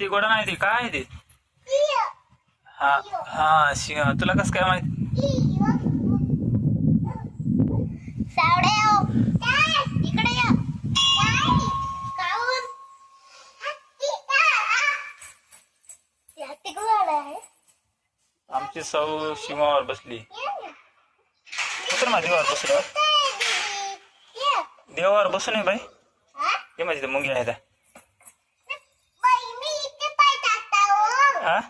हत्ती गोडा नाही ते काय आहे ते हा हा तुला कसं काय माहिती? हो. ते आहे? आमची सौ शिमावर बसली. उतर ना. देवावर बसू नये ये. देवावर बसू नये बाई. हा? हे माझी मुंगी आहे हो.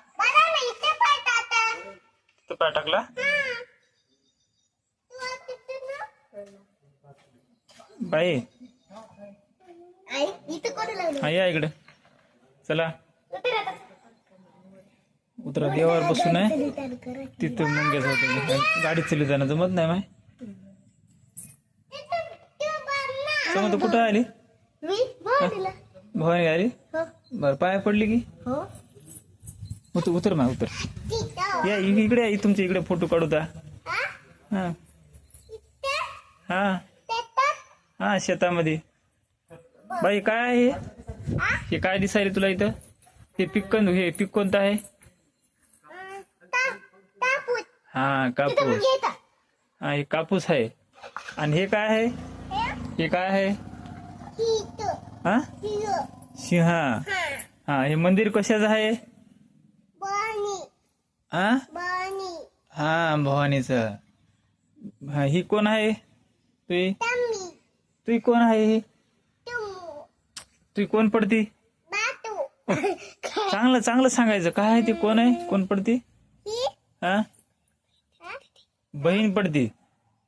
तू पाय टाकला. बाई? हा या इकडे चला उतर देवावर बसू नये रिटर्न करा. तिथं मुंग्याच होते गाडी चालवताना जमत नाही माय. समज कुठं आली. भवानी आली हो. बरं पाय पडली की हो. उतर उतर मा उतर. या इकडे या तुमच्या इकडे फोटो काढू दा हा? हा. हा. हा शेतामध्ये बाई काय आहे हे? काय दिसायले तुला इथं हे पीक कोण हे पीक कोणतं आहे. हा कापूस. हा हे कापूस आहे आणि हे काय आहे हे? काय आहे. हा. सिंहा हा. हा मंदिर कशाचं आहे. हा भवानी. हा भवानीचं. हा ही कोण आहे? तम्मी. तुही कोण आहे ही. तुही कोण पडती. चांगलं चांगलं सांगायचं. काय आहे ती? कोण आहे? कोण पडती? ही? बहीण पडती.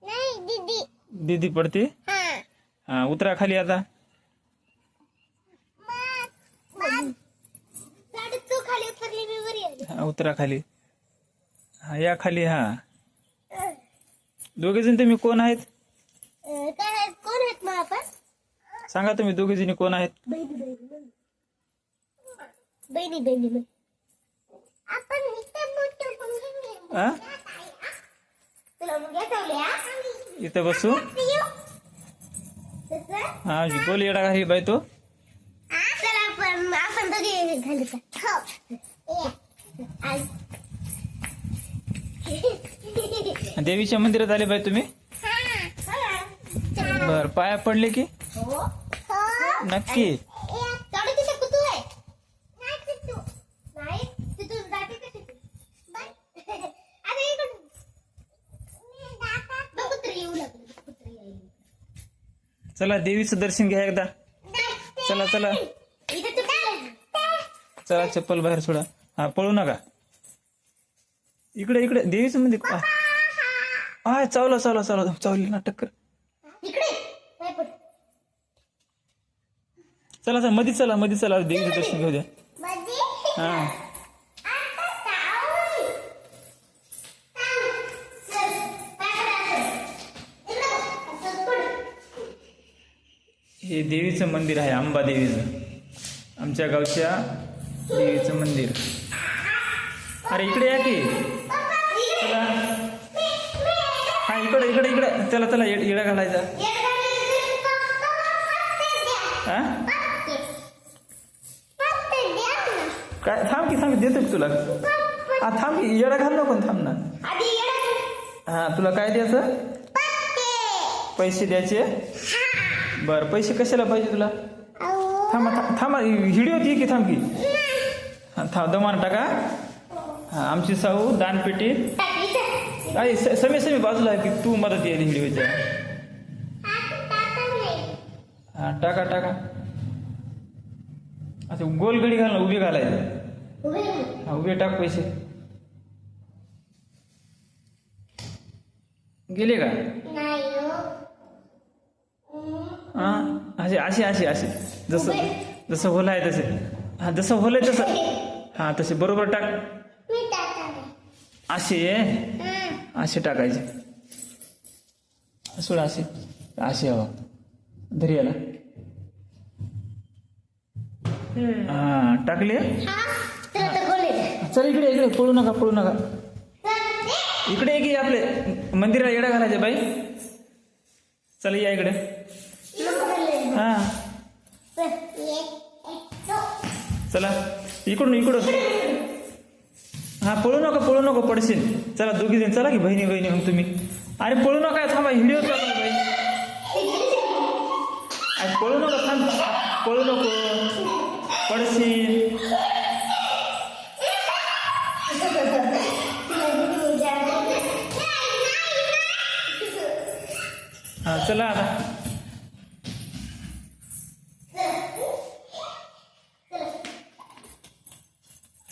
नाही दीदी. दीदी पडती? हा. उतरा खाली आता. हा, उतरा खाली. हा या खाली हा दोघे जण तुम्ही कोण आहेत अं, काय आहे? कोण आहेत मग आपण सांगा तुम्ही दोघे जणी कोण आहेत बहिणी बहिणी बहिणी. बहिणी बहिणी बहिणी. आपण इथे मोठं मुलगी हा तुला मुलगी ठेवल्या इथं बसू हा बोल येडा घाली बाई तो चला आपण आपण दोघे घालू का हो. ये. आई. देवीच्या मंदिरात आले बाई तुम्ही. बर पाया पडले की? हो. हो. नक्की. चालू देवीचं दर्शन घ्या एकदा. चला चला. चला चप्पल बाहेर सोडा. हा पळू नका. इकडे इकडे. देवीचं मंदिर. आ, हा चावला चावला चावला. चावली ना टक्कर. चला चला मध्ये चला मध्ये चला. देवीचं दर्शन घेऊ द्या मध्ये हा. हे देवीचं मंदिर आहे अंबा देवीचं. आमच्या गावच्या देवीचं मंदिर. अरे इकडे या की. त्याला त्याला चला ये- येडा घालायचा. काय? थांब की थांब देतो की तुला. हा थांब की येडा घाल नको ना, थांब ना. हा तुला काय द्यायचं? पैसे द्यायचे? बर पैसे कशाला पाहिजे तुला? थांबा था- थांबा व्हिडिओ ती की थांब की. थांब दमान टाका. आमची साऊ दानपेटी. स- समी समी बाजूला आहे की तू मदत येईल व्हिडिओच्या हा टाका टाका. अच्छा गोल गडी घाल उभी घालायचं. हा उभे टाक पैसे. गेले का? हा असे असे असे असे. जसं जसं होलं आहे तसे. हा जसं होलं आहे तसं. हा तसे. बरोबर टाक. असे. असे टाकायचे. सोड असे असे हवा. धरी याला. हा टाकले? चल इकडे. इकडे पळू नका पळू नका. इकडे ये की आपले मंदिराला येडा घालायचे बाई. चल या इकडे. हा. चला इकडून इकडून. हा पळू नका पळू नको पडशील. चला दोघी जण चला की बहिणी बहिणी मग तुम्ही. अरे पळू नका थांबा व्हिडिओ चालू बाई अरे पळू नका थांब. पळू नको. पडशील. हा चला आता.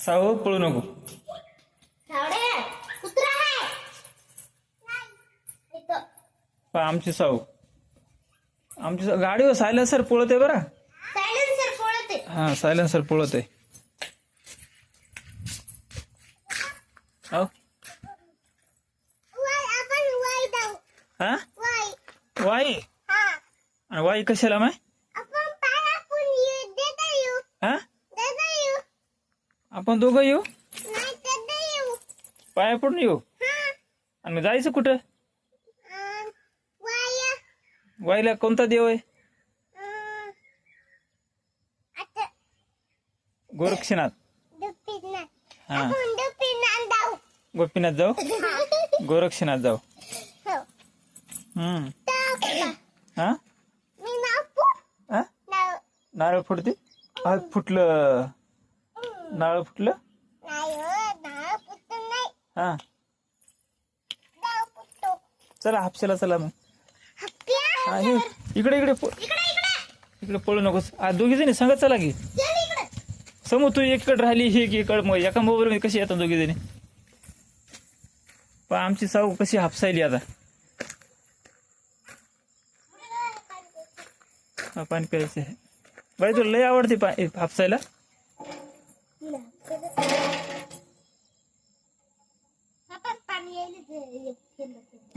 सावं पळू नको कुत्रा आहे इथं. पहा आमची साऊ. आमची साऊ- गाडीवर सायलेन्सर पळत आहे बरं. सायलेन्सर पळत. आहे हा. सायलेन्सर पळत आहे हो हा? वाई. हा. आणि वाई कशाला माय हा? आपण दोघं येऊ? नाही देता येऊ. पाया पडून येऊ? हा. आणि जायचं कुठं? वाईला कोणता देव आहे? गोरक्षनाथ. हा. गोपीनाथ जाऊ. गोरक्षनाथ जाऊ. हो. हम्म. हा? हा? नारळ फुटते? हा फुटलं. नारळ फुटलं? हो हा. चला हापशाला चला मग. हप्प्या हा हे इकडे इकडे प- इकडे पळू नकोस. आ दोघी जणी सांगत चला की. समोर तू एककडे राहिली हे एक इकड मग एका मोबाईल मध्ये कशी येतात दोघी जणी? पण आमची साऊ कशी हापसायली आता. हा, पाणी प्यायचे बाई तुला लय आवडते पा ए, हापसायला.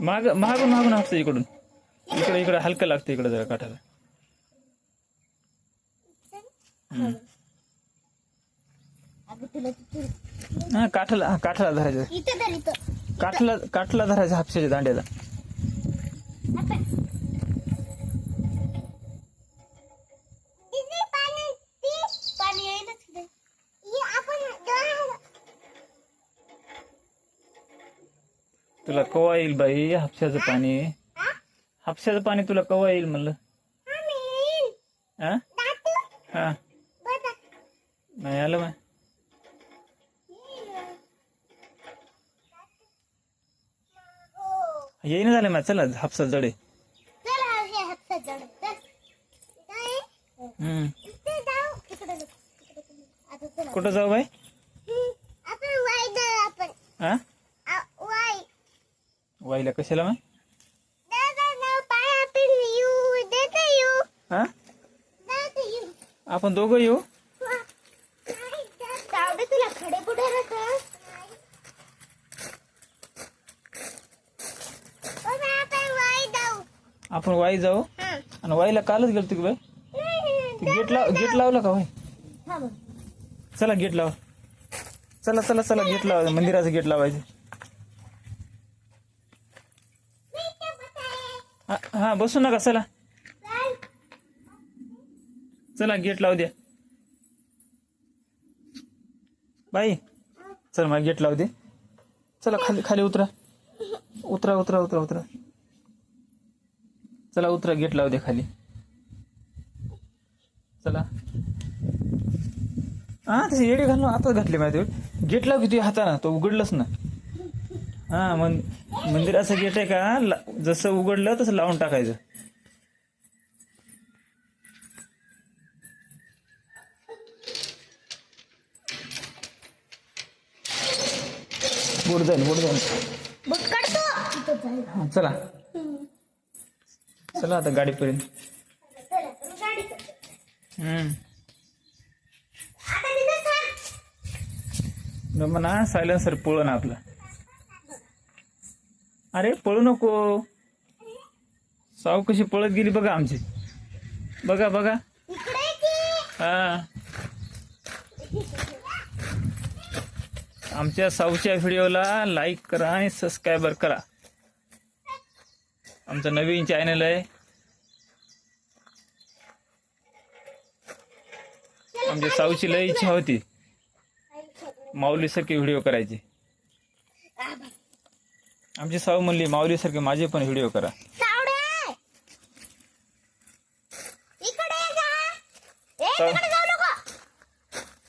माग मागून मागून हापसा इकडून. इकडे इकडे हलकं लागतं इकडे जरा काठाला. हा काठाला हा काठाला धरायचं. काठला काठला धरायचं हापशाच्या दांड्याला. तुला कवा येईल बाई हापशाचं पाणी? हापशाचं पाणी तुला कवा येईल म्हणलं? हा. हा नाही आलं मग येईन झालं मग चला हापसा जडे चल हा हे हातचा जड चल काय हम्म इथे जाऊ इकडे जाऊ. इकडे जाऊ. आता चला कुठं जाऊ बाई हम्म, आपण वाय जाऊ आपण हा आ, वाय वाईला कशाला मग दादा ना पाय आपण येऊ देता येऊ हा देता येऊ आपण दोघं येऊ. तुला खडे आपण वाई जाऊ. हा. आणि वाईला कालच गेलतो की बाई? नाही, ते गेट लाव गेट लावला का थांब. चला गेट लावा. चला चला चला गेट लावा. मंदिराचं गेट लावायचं. हा बसू नका चल. चला गेट लावू द्या. बाई चल मला गेट लावू दे. चला खाली खाली उतरा. उतरा उतरा उतरा उतरा. चला उतरा गेट लावू दे खाली. चला. हा तसे येडे घालून आता घातले माहिती गेट लाव किती हाताना? तो उघडलंच ना. हा मंदिर मंदिराचं गेट आहे का? जसं उघडलं तसं लावून टाकायचं. बोट जाईल बोट जाईल. हा, चला. चला आता गाडीपर्यंत. हम्म. न म्हणा सायलेन्सर पळू ना आपला. अरे पळू नको. साव कशी पळत गेली बघा आमची. बघा बघा. हा. आमच्या साऊच्या व्हिडिओला लाईक करा आणि सबस्क्रायबर करा. आमचं नवीन चॅनल आहे. आमच्या साऊची लय इच्छा होती. माऊलीसारखे व्हिडिओ करायचे. आमची साऊ म्हणली माऊलीसारखे माझे पण व्हिडिओ करा.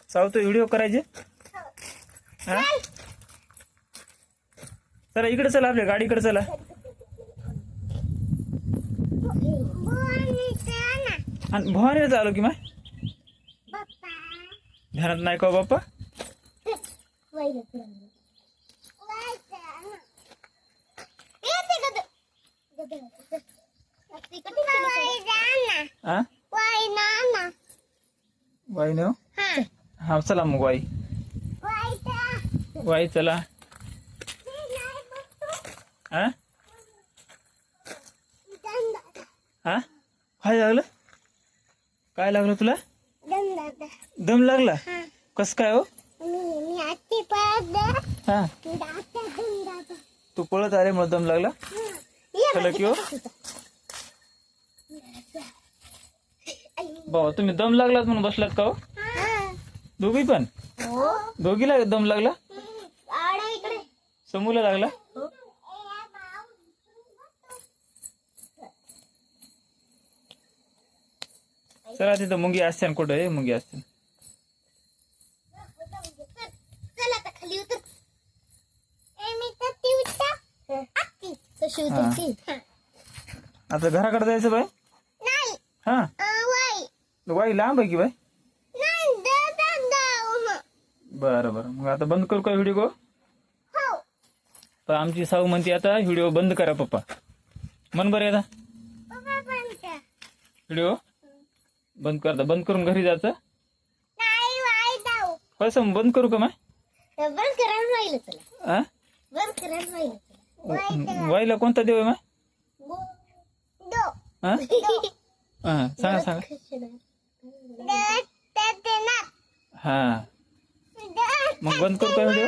साऊ. तो व्हिडिओ करायचे? हा? चला इकडे चला आपल्या गाडीकडे चला. आणि भवानीला चालू की माय ध्यानात नाही का हो बाप्पा? वाई न हा चला मग वाई वाई चला। हा हा काय लागलं? काय लागलं तुला? दम लागला? कस काय हो? हा. तू पळत आले मला दम लागला? चला की हो? भाऊ तुम्ही दम लागलात म्हणून बसलात का हो? दोघी पण? दोघीला दम लागला? समूला लागला? चला तिथं मुंगी असते कुठं? आहे मुंगी असते. चल आता खाली उतर. ए मी तर ती उठता. आत्ती. तशी. उतरती आता घराकडे जायचं बाय नाही. हा. वाई. वाई लांब आहे की बाय नाही दा दा दा बरं बरं. मग आता बंद करू का व्हिडिओ तर आमची साऊ म्हणते आता व्हिडिओ बंद करा पप्पा. मन बरं आता का व्हिडिओ? बंद करता. बंद करून घरी जायचं? नाही वाई दाऊ कसं बंद करू का हा बंद राहिलं तुला. वाईला कोणता देव आहे हा हा सांगा सांगा. हा. मग बंद करू का व्हिडिओ?